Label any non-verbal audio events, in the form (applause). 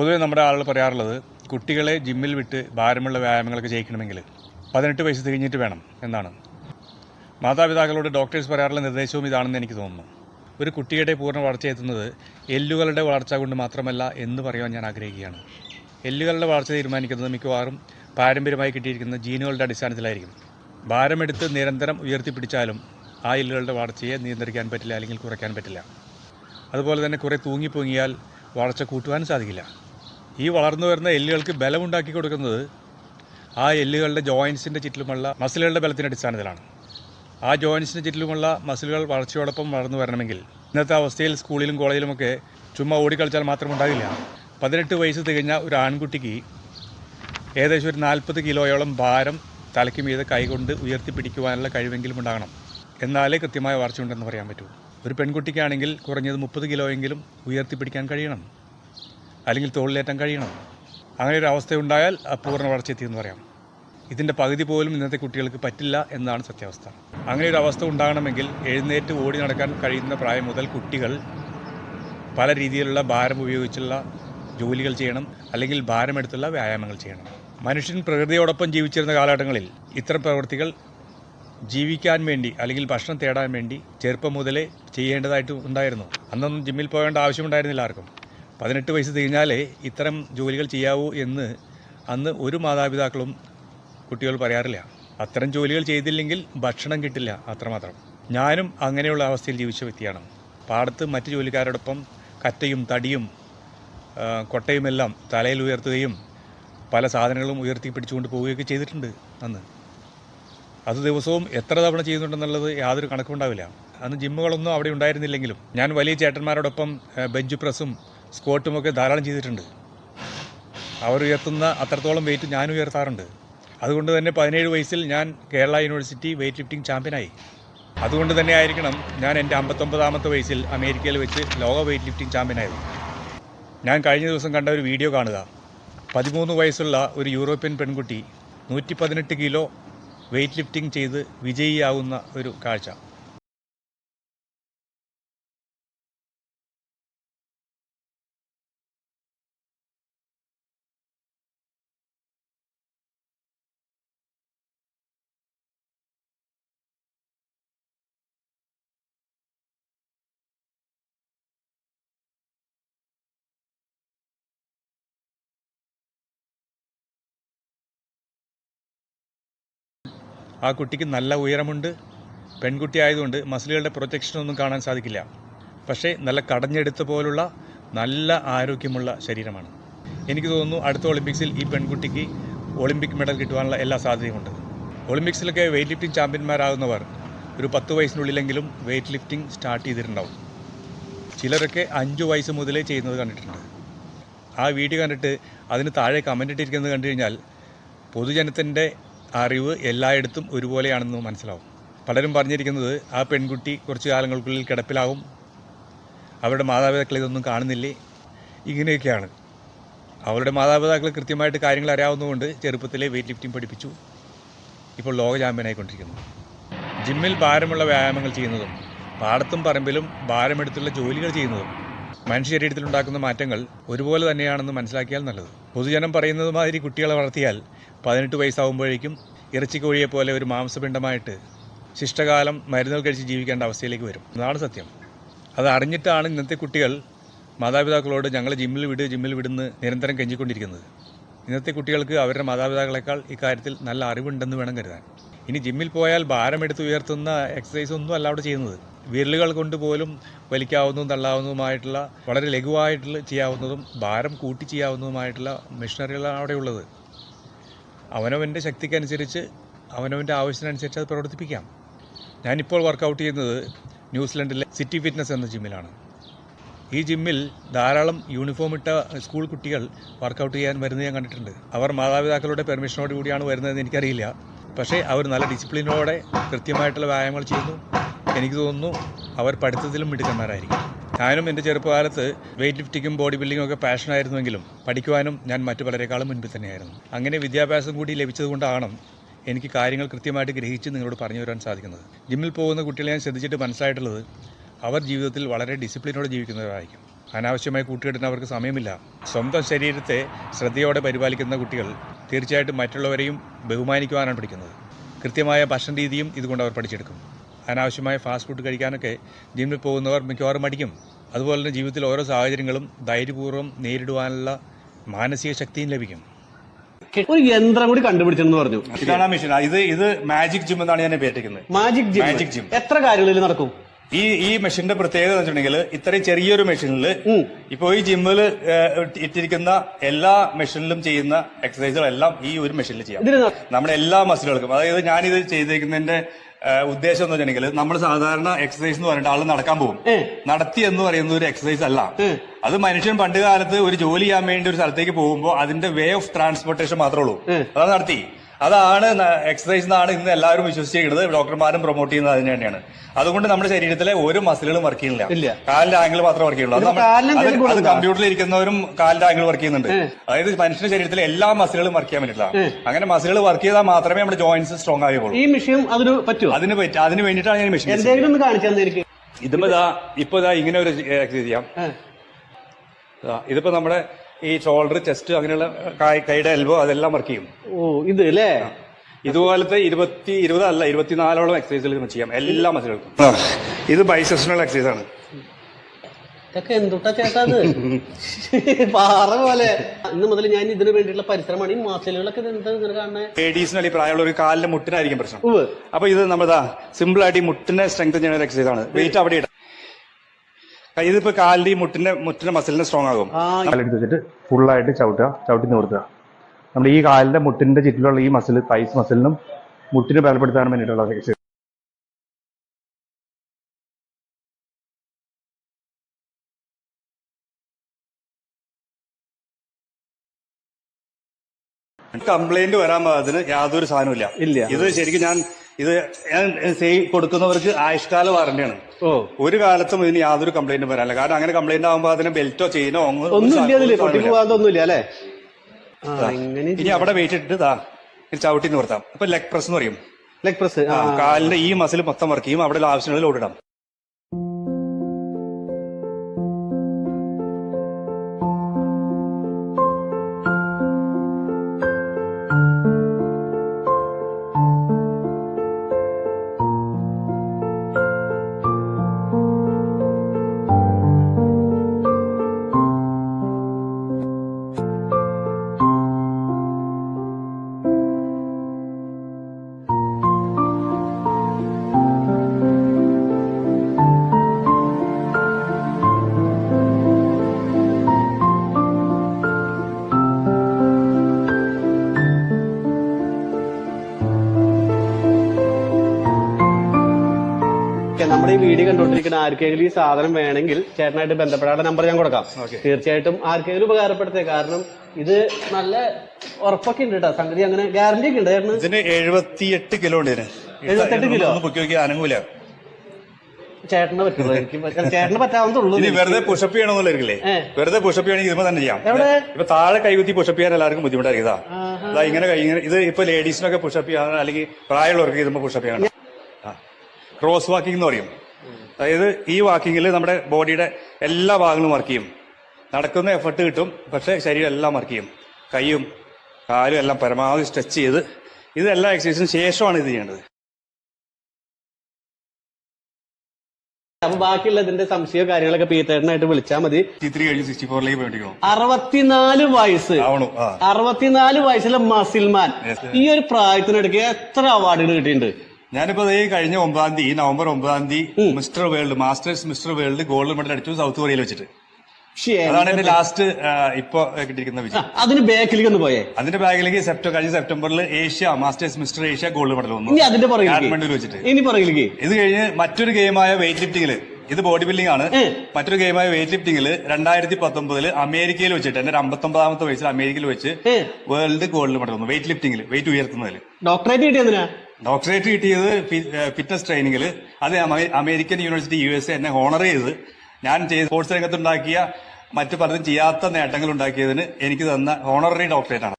പൊതുവെ നമ്മുടെ ആളുകൾ പറയാറുള്ളത് കുട്ടികളെ ജിമ്മിൽ വിട്ട് ഭാരമുള്ള വ്യായാമങ്ങളൊക്കെ ചെയ്യിക്കണമെങ്കിൽ പതിനെട്ട് വയസ്സ് തികഞ്ഞിട്ട് വേണം എന്നാണ്. മാതാപിതാക്കളോട് ഡോക്ടേഴ്സ് പറയാറുള്ള നിർദ്ദേശവും ഇതാണെന്ന് എനിക്ക് തോന്നുന്നു. ഒരു കുട്ടിയുടെ പൂർണ വളർച്ച എത്തുന്നത് എല്ലുകളുടെ വളർച്ച കൊണ്ട് മാത്രമല്ല എന്ന് പറയാൻ ഞാൻ ആഗ്രഹിക്കുകയാണ്. എല്ലുകളുടെ വളർച്ച തീരുമാനിക്കുന്നത് മിക്കവാറും പാരമ്പര്യമായി കിട്ടിയിരിക്കുന്ന ജീനുകളുടെ അടിസ്ഥാനത്തിലായിരിക്കും. ഭാരമെടുത്ത് നിരന്തരം ഉയർത്തിപ്പിടിച്ചാലും ആ എല്ലുകളുടെ വളർച്ചയെ നിയന്ത്രിക്കാൻ പറ്റില്ല അല്ലെങ്കിൽ കുറയ്ക്കാൻ പറ്റില്ല. അതുപോലെ തന്നെ കുറേ തൂങ്ങിപ്പൊങ്ങിയാൽ വളർച്ച കൂട്ടുവാനും സാധിക്കില്ല. ഈ വളർന്നു വരുന്ന എല്ലുകൾക്ക് ബലമുണ്ടാക്കി കൊടുക്കുന്നത് ആ എല്ലുകളുടെ ജോയിൻസിന്റെ ചുറ്റിലുമുള്ള മസിലുകളുടെ ബലത്തിന്റെ അടിസ്ഥാനത്തിലാണ്. ആ ജോയിൻസിന്റെ ചുറ്റിലുമുള്ള മസിലുകൾ വളർച്ചയോടൊപ്പം വളർന്നു വരണമെങ്കിൽ ഇന്നത്തെ അവസ്ഥയിൽ സ്കൂളിലും കോളേജിലുമൊക്കെ ചുമ്മാ ഓടിക്കളിച്ചാൽ മാത്രം ഉണ്ടാകില്ല പതിനെട്ട് വയസ്സ് തികഞ്ഞ ഒരു ആൺകുട്ടിക്ക് ഏകദേശം ഒരു നാൽപ്പത് കിലോയോളം ഭാരം തലയ്ക്ക് മീതെ കൈകൊണ്ട് ഉയർത്തിപ്പിടിക്കുവാനുള്ള കഴിവെങ്കിലും ഉണ്ടാകണം. എന്നാലേ കൃത്യമായ വളർച്ചയുണ്ടെന്ന് പറയാൻ പറ്റൂ. ഒരു പെൺകുട്ടിക്കാണെങ്കിൽ കുറഞ്ഞത് മുപ്പത് കിലോയെങ്കിലും ഉയർത്തിപ്പിടിക്കാൻ കഴിയണം. അല്ലെങ്കിൽ തോളിലേറ്റം കഴിയണം? അങ്ങനെ ഒരു അവസ്ഥ ഉണ്ടായാൽ പൂർണ വളർച്ച എത്തിയെന്ന് പറയാം. ഇതിന്റെ പകുതി പോലും ഇന്നത്തെ കുട്ടികൾക്ക് പറ്റില്ല എന്നാണ് സത്യാവസ്ഥ. അങ്ങനെ ഒരു അവസ്ഥ ഉണ്ടാകണമെങ്കിൽ എഴുന്നേറ്റ് ഓടി നടക്കാൻ കഴിയുന്ന പ്രായം മുതൽ കുട്ടികൾ പല രീതിയിലുള്ള ഭാരം ഉപയോഗിച്ചുള്ള ജോലികൾ ചെയ്യണം അല്ലെങ്കിൽ ഭാരമെടുത്തുള്ള വ്യായാമങ്ങൾ ചെയ്യണം. മനുഷ്യൻ പ്രകൃതിയോടൊപ്പം ജീവിച്ചിരുന്ന കാലഘട്ടങ്ങളിൽ ഇത്തരം പ്രവൃത്തികൾ ജീവിക്കാൻ വേണ്ടി അല്ലെങ്കിൽ ഭക്ഷണം തേടാൻ വേണ്ടി ചെറുപ്പം മുതലേ ചെയ്യേണ്ടതായിട്ട് ഉണ്ടായിരുന്നു. അന്നൊന്നും ജിമ്മിൽ പോകേണ്ട ആവശ്യമുണ്ടായിരുന്നില്ല ആർക്കും. പതിനെട്ട് വയസ്സ് തികഞ്ഞാലേ ഇത്തരം ജോലികൾ ചെയ്യാവൂ എന്ന് അന്ന് ഒരു മാതാപിതാക്കളും കുട്ടികൾ പറയാറില്ല. അത്തരം ജോലികൾ ചെയ്തില്ലെങ്കിൽ ഭക്ഷണം കിട്ടില്ല അത്രമാത്രം. ഞാനും അങ്ങനെയുള്ള അവസ്ഥയിൽ ജീവിച്ച വ്യക്തിയാണ്. പാടത്ത് മറ്റ് ജോലിക്കാരോടൊപ്പം കറ്റയും തടിയും കൊട്ടയുമെല്ലാം തലയിൽ ഉയർത്തുകയും പല സാധനങ്ങളും ഉയർത്തി പിടിച്ചുകൊണ്ട് പോവുകയൊക്കെ ചെയ്തിട്ടുണ്ട് അന്ന്. അത് ദിവസവും എത്ര തവണ ചെയ്യുന്നുണ്ടെന്നുള്ളത് യാതൊരു കണക്കുണ്ടാവില്ല അന്ന് ജിമ്മുകളൊന്നും അവിടെ ഉണ്ടായിരുന്നില്ലെങ്കിലും ഞാൻ വലിയ ചേട്ടന്മാരോടൊപ്പം ബെഞ്ച് പ്രസ്സും സ്ക്വാട്ടുമൊക്കെ ധാരാളം ചെയ്തിട്ടുണ്ട്. അവർ ഉയർത്തുന്ന അത്രത്തോളം വെയിറ്റ് ഞാൻ ഉയർത്താറുണ്ട്. അതുകൊണ്ട് തന്നെ പതിനേഴ് വയസ്സിൽ ഞാൻ കേരള യൂണിവേഴ്സിറ്റി വെയിറ്റ് ലിഫ്റ്റിംഗ് ചാമ്പ്യനായി അതുകൊണ്ട് തന്നെ ആയിരിക്കണം ഞാൻ എന്റെ അമ്പത്തൊമ്പതാമത്തെ വയസ്സിൽ അമേരിക്കയിൽ വെച്ച് ലോക വെയിറ്റ് ലിഫ്റ്റിംഗ് ചാമ്പ്യനായത് ഞാൻ കഴിഞ്ഞ ദിവസം കണ്ട ഒരു വീഡിയോ കാണുക. പതിമൂന്ന് വയസ്സുള്ള ഒരു യൂറോപ്യൻ പെൺകുട്ടി നൂറ്റി പതിനെട്ട് കിലോ വെയിറ്റ് ലിഫ്റ്റിംഗ് ചെയ്ത് വിജയിയാവുന്ന ഒരു കാഴ്ച. ആ കുട്ടിക്ക് നല്ല ഉയരമുണ്ട് പെൺകുട്ടി ആയതുകൊണ്ട് മസിലുകളുടെ പ്രൊജക്ഷനൊന്നും കാണാൻ സാധിക്കില്ല. പക്ഷേ നല്ല കടഞ്ഞെടുത്ത പോലുള്ള നല്ല ആരോഗ്യമുള്ള ശരീരമാണ്. എനിക്ക് തോന്നുന്നു അടുത്ത ഒളിമ്പിക്സിൽ ഈ പെൺകുട്ടിക്ക് ഒളിമ്പിക് മെഡൽ കിട്ടുവാനുള്ള എല്ലാ സാധ്യതയുമുണ്ട്. ഒളിമ്പിക്സിലൊക്കെ വെയിറ്റ് ലിഫ്റ്റിംഗ് ചാമ്പ്യന്മാരാകുന്നവർ ഒരു പത്ത് വയസ്സിനുള്ളിലെങ്കിലും വെയിറ്റ് ലിഫ്റ്റിംഗ് സ്റ്റാർട്ട് ചെയ്തിട്ടുണ്ടാവും. ചിലരൊക്കെ അഞ്ച് വയസ്സ് മുതലേ ചെയ്യുന്നത് കണ്ടിട്ടുണ്ട്. ആ വീഡിയോ കണ്ടിട്ട് അതിന് താഴെ കമന്റ് ഇട്ടിരിക്കുന്നത് കണ്ടു കഴിഞ്ഞാൽ പൊതുജനത്തിന്റെ അറിവ് എല്ലായിടത്തും ഒരുപോലെയാണെന്ന് മനസ്സിലാവും. പലരും പറഞ്ഞിരിക്കുന്നത് ആ പെൺകുട്ടി കുറച്ച് കാലങ്ങൾക്കുള്ളിൽ കിടപ്പിലാവും. അവരുടെ മാതാപിതാക്കൾ ഇതൊന്നും കാണുന്നില്ലേ? ഇങ്ങനെയൊക്കെയാണ്. അവരുടെ മാതാപിതാക്കൾ കൃത്യമായിട്ട് കാര്യങ്ങൾ അറിയാവുന്നതുകൊണ്ട് ചെറുപ്പത്തിലെ വെയിറ്റ് ലിഫ്റ്റിംഗ് പഠിപ്പിച്ചു. ഇപ്പോൾ ലോക ചാമ്പ്യനായിക്കൊണ്ടിരിക്കുന്നു ജിമ്മിൽ ഭാരമുള്ള വ്യായാമങ്ങൾ ചെയ്യുന്നതും പാടത്തും പറമ്പിലും ഭാരമെടുത്തുള്ള ജോലികൾ ചെയ്യുന്നതും മനുഷ്യ ശരീരത്തിലുണ്ടാക്കുന്ന മാറ്റങ്ങൾ ഒരുപോലെ തന്നെയാണെന്ന് മനസ്സിലാക്കിയാൽ നല്ലത്. പൊതുജനം പറയുന്നത് മാതിരി കുട്ടികളെ വളർത്തിയാൽ പതിനെട്ട് വയസ്സാകുമ്പോഴേക്കും ഇറച്ചിക്കോഴിയെ പോലെ ഒരു മാംസപിണ്ഡമായിട്ട് ശിഷ്ടകാലം മരുന്നുകൾ കഴിച്ച് ജീവിക്കേണ്ട അവസ്ഥയിലേക്ക് വരും. അതാണ് സത്യം. അത് അറിഞ്ഞിട്ടാണ് ഇന്നത്തെ കുട്ടികൾ മാതാപിതാക്കളോട് ഞങ്ങൾ ജിമ്മിൽ വിട് ജിമ്മിൽ വിടുന്ന് നിരന്തരം കെഞ്ചിക്കൊണ്ടിരിക്കുന്നത്. ഇന്നത്തെ കുട്ടികൾക്ക് അവരുടെ മാതാപിതാക്കളെക്കാൾ ഇക്കാര്യത്തിൽ നല്ല അറിവുണ്ടെന്ന് വേണം കരുതാൻ. ഇനി ജിമ്മിൽ പോയാൽ ഭാരമെടുത്ത് ഉയർത്തുന്ന എക്സസൈസ് ഒന്നും അല്ല അവിടെ ചെയ്യുന്നത്. വിരലുകൾ കൊണ്ട് പോലും വലിക്കാവുന്നതും തള്ളാവുന്നതുമായിട്ടുള്ള വളരെ ലഘുവായിട്ടുള്ള ചെയ്യാവുന്നതും ഭാരം കൂട്ടി ചെയ്യാവുന്നതുമായിട്ടുള്ള മെഷീനറികളാണ് അവിടെ ഉള്ളത്. അവനവന്റെ ശക്തിക്കനുസരിച്ച് അവനവന്റെ ആവശ്യത്തിനനുസരിച്ച് അത് പ്രവർത്തിപ്പിക്കാം. ഞാനിപ്പോൾ വർക്കൗട്ട് ചെയ്യുന്നത് ന്യൂസിലൻഡിലെ സിറ്റി ഫിറ്റ്നസ് എന്ന ജിമ്മിലാണ് ഈ ജിമ്മിൽ ധാരാളം യൂണിഫോം ഇട്ട സ്കൂൾ കുട്ടികൾ വർക്കൗട്ട് ചെയ്യാൻ വരുന്നത് ഞാൻ കണ്ടിട്ടുണ്ട്. അവർ മാതാപിതാക്കളുടെ പെർമിഷനോട് കൂടിയാണ് വരുന്നതെന്ന് എനിക്കറിയില്ല. പക്ഷേ അവർ നല്ല ഡിസിപ്ലിനോടെ കൃത്യമായിട്ടുള്ള വ്യായാമങ്ങൾ ചെയ്യുന്നു. എനിക്ക് തോന്നുന്നു അവർ പഠിത്തത്തിലും മിടുക്കന്മാരായിരിക്കും. ഞാനും എന്റെ ചെറുപ്പകാലത്ത് വെയിറ്റ് ലിഫ്റ്റിങ്ങും ബോഡി ബിൽഡിങ്ങും ഒക്കെ പാഷനായിരുന്നുവെങ്കിലും പഠിക്കുവാനും ഞാൻ മറ്റു പലരെക്കാളും മുൻപിൽ തന്നെയായിരുന്നു. അങ്ങനെ വിദ്യാഭ്യാസം കൂടി ലഭിച്ചതുകൊണ്ടാണ് എനിക്ക് കാര്യങ്ങൾ കൃത്യമായിട്ട് ഗ്രഹിച്ച് നിങ്ങളോട് പറഞ്ഞു തരാൻ സാധിക്കുന്നത്. ജിമ്മിൽ പോകുന്ന കുട്ടികളെ ഞാൻ ശ്രദ്ധിച്ചിട്ട് മനസ്സിലായിട്ടുള്ളത് അവർ ജീവിതത്തിൽ വളരെ ഡിസിപ്ലിനോടെ ജീവിക്കുന്നവരായിരിക്കും. അനാവശ്യമായി കൂട്ടുകെട്ടുന്ന അവർക്ക് സമയമില്ല. സ്വന്തം ശരീരത്തെ ശ്രദ്ധയോടെ പരിപാലിക്കുന്ന കുട്ടികൾ തീർച്ചയായിട്ടും മറ്റുള്ളവരെയും ബഹുമാനിക്കുവാനാണ് പഠിക്കുന്നത്. കൃത്യമായ ഭക്ഷണ രീതിയും ഇതുകൊണ്ട് അവർ പഠിച്ചെടുക്കും. അനാവശ്യമായ ഫാസ്റ്റ് ഫുഡ് കഴിക്കാനൊക്കെ ജിമ്മിൽ പോകുന്നവർ മിക്കവാറും മടിക്കും. അതുപോലെ തന്നെ ജീവിതത്തിൽ ഓരോ സാഹചര്യങ്ങളും ധൈര്യപൂർവം നേരിടുവാനുള്ള മാനസിക ശക്തിയും ലഭിക്കും. ഒരു യന്ത്രം കൂടി കണ്ടുപിടിച്ചെന്ന് പറഞ്ഞു. ഇതാണ് ആ മെഷീൻ. ഇത് ഇത് മാജിക് ജിം എന്നാണ് ഞാൻ പേറ്റിക്കുന്നത് മാജിക് ജിം മാജിക് ജിം എത്ര കാര്യങ്ങളിൽ നടക്കും? ഈ ഈ മെഷീന്റെ പ്രത്യേകത എന്ന് വെച്ചിട്ടുണ്ടെങ്കിൽ ഇത്രയും ചെറിയൊരു മെഷീനിൽ ഇപ്പൊ ഈ ജിമ്മിൽ ഇട്ടിരിക്കുന്ന എല്ലാ മെഷീനിലും ചെയ്യുന്ന എക്സസൈസുകളെല്ലാം ഈ ഒരു മെഷീനിൽ ചെയ്യാം. നമ്മുടെ എല്ലാ മസിലുകൾക്കും. അതായത് ഞാനിത് ചെയ്തിരിക്കുന്നതിന്റെ ഉദ്ദേശം എന്ന് വെച്ചിട്ടുണ്ടെങ്കിൽ നമ്മൾ സാധാരണ എക്സസൈസ് എന്ന് പറഞ്ഞിട്ട് ആൾ നടക്കാൻ പോകും. നടത്തി എന്ന് പറയുന്ന ഒരു എക്സസൈസ് അല്ല. അത് മനുഷ്യൻ പണ്ട് കാലത്ത് ഒരു ജോലി ചെയ്യാൻ വേണ്ടി ഒരു സ്ഥലത്തേക്ക് പോകുമ്പോൾ അതിന്റെ വേ ഓഫ് ട്രാൻസ്പോർട്ടേഷൻ മാത്രമേ ഉള്ളൂ. അതാണ് നടത്തി. അതാണ് എക്സസൈസ് എന്നാണ് ഇന്ന് എല്ലാവരും വിശ്വസിച്ചിരിക്കുന്നത്. ഡോക്ടർമാരും പ്രൊമോട്ട് ചെയ്യുന്നത് അതിന് തന്നെയാണ്. അതുകൊണ്ട് നമ്മുടെ ശരീരത്തിലെ ഒരു മസിലുകളും വർക്ക് ഇല്ല. ചെയ്യുന്നില്ല കാലിന്റെ ആംഗിൾ മാത്രമേ വർക്ക് ചെയ്യുള്ളൂ അത്? കമ്പ്യൂട്ടറിൽ ഇരിക്കുന്നവരും കാലിന്റെ ആംഗിൾ വർക്ക് ചെയ്യുന്നുണ്ട്. അതായത് മനുഷ്യന്റെ ശരീരത്തിലെ എല്ലാ മസിലുകളും വർക്ക് ചെയ്യാൻ പറ്റില്ല. അങ്ങനെ മസിലുകൾ വർക്ക് ചെയ്താൽ മാത്രമേ നമ്മുടെ ജോയിന്റ്സ് സ്ട്രോങ് ആവുകയുള്ളൂ. ഈ മെഷീൻ അതിന് പറ്റും അതിന് പറ്റും അതിന് വേണ്ടിയിട്ടാണ് ഞാൻ മെഷീൻ എന്തെങ്കിലും കാണിച്ചു ഇതിപ്പോ ഇതാ ഇപ്പൊ ഇതാ ഇങ്ങനെ ഒരു എക്സസൈസ് ചെയ്യാം. ഇതിപ്പോ നമ്മുടെ ഈ ഷോൾഡർ ചെസ്റ്റ് അങ്ങനെയുള്ള കൈ- കൈയുടെ എൽബോ അതെല്ലാം വർക്ക് ചെയ്യും. ഓ ഇത് അല്ലേ? ഇതുപോലത്തെ ഇരുപത്തി ഇരുപതല്ല ഇരുപത്തിനാലോളം എക്സസൈസുകൾ നമുക്ക് ചെയ്യാം. എല്ലാ മസിലുകൾക്കും ഇത് ബൈസെഷണൽ എക്സസൈസ് ആണ്. ഇതൊക്കെ എന്തുട്ടാ ചേട്ടാ അത് (laughs) പാറ പോലെ. ഇന്ന് മുതൽ ഞാൻ ഇതിനു വേണ്ടിയിട്ടുള്ള പരിശ്രമമാണ്. ഈ മസിലുകളൊക്കെ എന്താ ഇങ്ങനെ കാണുന്നത് ലേഡീസിന് അല്ലെങ്കിൽ പ്രായമുള്ള ഒരു കാലിന്റെ മുട്ടിനായിരിക്കും പ്രശ്നം. അപ്പൊ ഇത് നമ്മളിതാ സിമ്പിൾ ആയിട്ട് ഈ മുട്ടിനെ സ്ട്രെങ്ത് ചെയ്യുന്ന ഒരു എക്സസൈസ് ആണ്. വെയിറ്റ് അവിടെ ഇടാം. ഇതിപ്പോ കാലിന്റെ മുട്ടിന്റെ മുട്ടിന്റെ മസിലിന് സ്ട്രോങ് ആകും. കാലെടുത്ത് വെച്ചിട്ട് ഫുള്ളായിട്ട് ചവിട്ടുക ചവിട്ടി നിർത്തുക നമ്മൾ ഈ കാലിന്റെ മുട്ടിന്റെ ചുറ്റിലുള്ള ഈ മസിൽ തൈസ് മസിലിനും മുട്ടിന് ബലപ്പെടുത്താൻ വേണ്ടിയിട്ടുള്ള എക്സസൈസ് കംപ്ലൈന്റ് വരാൻ പാകത്തിന് യാതൊരു സാധനവും ഇല്ല. ഇത് ശരിക്കും ഞാൻ ഇത് ഞാൻ കൊടുക്കുന്നവർക്ക് ആയുഷ്കാല വാറണ്ടിയാണ് ഓ. ഒരു കാലത്തും ഇതിന് യാതൊരു കംപ്ലൈന്റും വരാനില്ല കാരണം അങ്ങനെ കംപ്ലൈന്റ് ആകുമ്പോൾ അതിന് ബെൽറ്റോ ചെയിനോ ഒന്നുമില്ല അല്ലേ? ഇനി അവിടെ വെയിറ്റ് ഇട്ടിട്ട് ഇത് ചവിട്ടി നിർത്താം. അപ്പൊ ലെഗ് പ്രസ് എന്ന് പറയും. ലെഗ് പ്രസ് കാലിന്റെ ഈ മസിൽ മൊത്തം വർക്ക് ചെയ്യും. അവിടെ ആവശ്യമുള്ളത് ഓടിടാം ഈ വീഡിയോ കണ്ടോണ്ടിരിക്കുന്ന ആർക്കെങ്കിലും ഈ സാധനം വേണമെങ്കിൽ ചേട്ടനായിട്ട് ബന്ധപ്പെടാനുള്ള നമ്പർ ഞാൻ കൊടുക്കാം. തീർച്ചയായിട്ടും ആർക്കെങ്കിലും ഉപകാരപ്പെടുത്തേ. കാരണം ഇത് നല്ല ഉറപ്പൊക്കെ ഉണ്ട് കേട്ടോ സംഗതി അങ്ങനെ ഗ്യാരണ്ടി ഒക്കെ ഉണ്ട് ചേട്ടന്? ഇതിന് എഴുപത്തിയെട്ട് കിലോ ഉണ്ട് ഇതിന്. 78 കിലോ? അനുകൂല ചേട്ടനെ അനങ്ങൂല. ചേട്ടന് പറ്റുള്ളൂ എനിക്ക് ചേട്ടന് പറ്റാവുന്നതുള്ളൂ ഇനി വെറുതെ പുഷപ്പ് ചെയ്യണമെന്നുള്ളേ. വെറുതെ പുഷപ്പ് ചെയ്യണമെങ്കിൽ ഇതിപ്പോ തന്നെ ചെയ്യാം? ഇപ്പൊ താഴെ കൈകുത്തി പുഷപ്പ് ചെയ്യാൻ എല്ലാവർക്കും ബുദ്ധിമുട്ടായിരിക്കും ഇതാ. ഇങ്ങനെ ഇത് ഇപ്പൊ ലേഡീസിനൊക്കെ പുഷപ്പ് ചെയ്യാൻ അല്ലെങ്കിൽ പ്രായമുള്ളവർക്ക് ഇതുമ്പോ പുഷപ്പ് ചെയ്യണം ക്രോസ് വാക്കിംഗ് എന്ന് പറയും. അതായത് ഈ വാക്കിങ്ങിൽ നമ്മുടെ ബോഡിയുടെ എല്ലാ ഭാഗങ്ങളും വർക്ക് ചെയ്യും. നടക്കുന്ന എഫർട്ട് കിട്ടും പക്ഷേ ശരീരം എല്ലാം വർക്ക് ചെയ്യും. കൈയും കാലും എല്ലാം പരമാവധി സ്ട്രെച്ച് ചെയ്ത് ഇത് എല്ലാ എക്സസൈസിനും ശേഷമാണ് ഇത് ചെയ്യേണ്ടത്. ബാക്കിയുള്ളതിന്റെ സംശയ കാര്യങ്ങളൊക്കെ പീത്തേട്ടനായിട്ട് വിളിച്ചാൽ മതി. അറുപത്തിനാല് വയസ്സ്. അറുപത്തിനാല് വയസ്സിലെ മസിൽമാൻ ഈ ഒരു പ്രായത്തിനിടയ്ക്ക് എത്ര അവാർഡുകൾ കിട്ടിയിട്ടുണ്ട്? ഞാനിപ്പോ ഈ കഴിഞ്ഞ ഒമ്പതാം തീയതി നവംബർ ഒമ്പതാം തീയതി Mister World Masters Mister World gold medal അടിച്ചു സൗത്ത് കൊറിയയിൽ വെച്ചിട്ട്. അതാണ് എന്റെ ലാസ്റ്റ് ഇപ്പൊ കിട്ടിയിരിക്കുന്ന വിജയം. അതിന് ബാക്കിലേക്ക് ഒന്ന് പോയേ. അതിന്റെ ബാക്കിലേക്ക് സെപ്റ്റംബർ കഴിഞ്ഞ സെപ്റ്റംബറിൽ Asia Masters Mister Asia gold medal വന്നു. അതിന്റെ കാഠ്മണ്ഡുവിൽ വെച്ചിട്ട്. ഇനി പറയുക ഇത് കഴിഞ്ഞ് മറ്റൊരു ഗെയിമായ വെയിറ്റ് ലിഫ്റ്റിംഗിൽ ഇത് ബോഡി ബിൽഡിംഗ് ആണ് മറ്റൊരു ഗെയിമായ വെയിറ്റ് ലിഫ്റ്റിംഗിൽ രണ്ടായിരത്തി പത്തൊമ്പതിൽ അമേരിക്കയിൽ വെച്ചിട്ട് എന്റെ അമ്പത്തി അമ്പത്തൊമ്പതാമത്തെ വയസ്സിൽ അമേരിക്കയിൽ വെച്ച് വേൾഡ് ഗോൾഡ് മെഡൽ വന്നു വെയിറ്റ് ലിഫ്റ്റിംഗിൽ വെയിറ്റ് ഉയർത്തുന്നതിൽ ഡോക്ടറേറ്റ് കിട്ടിയതിനാ ഡോക്ടറേറ്റ് കിട്ടിയത് ഫിറ്റ്നസ് ട്രെയിനിങ്ങിൽ അത് അമേരിക്കൻ യൂണിവേഴ്സിറ്റി യു എസ് എന്നെ ഹോണർ ചെയ്ത് ഞാൻ ചെയ്ത് സ്പോർട്സ് രംഗത്തുണ്ടാക്കിയ മറ്റു പലരും ചെയ്യാത്ത നേട്ടങ്ങൾ ഉണ്ടാക്കിയതിന് എനിക്ക് തന്ന ഹോണററി ഡോക്ടറേറ്റ് ആണ്.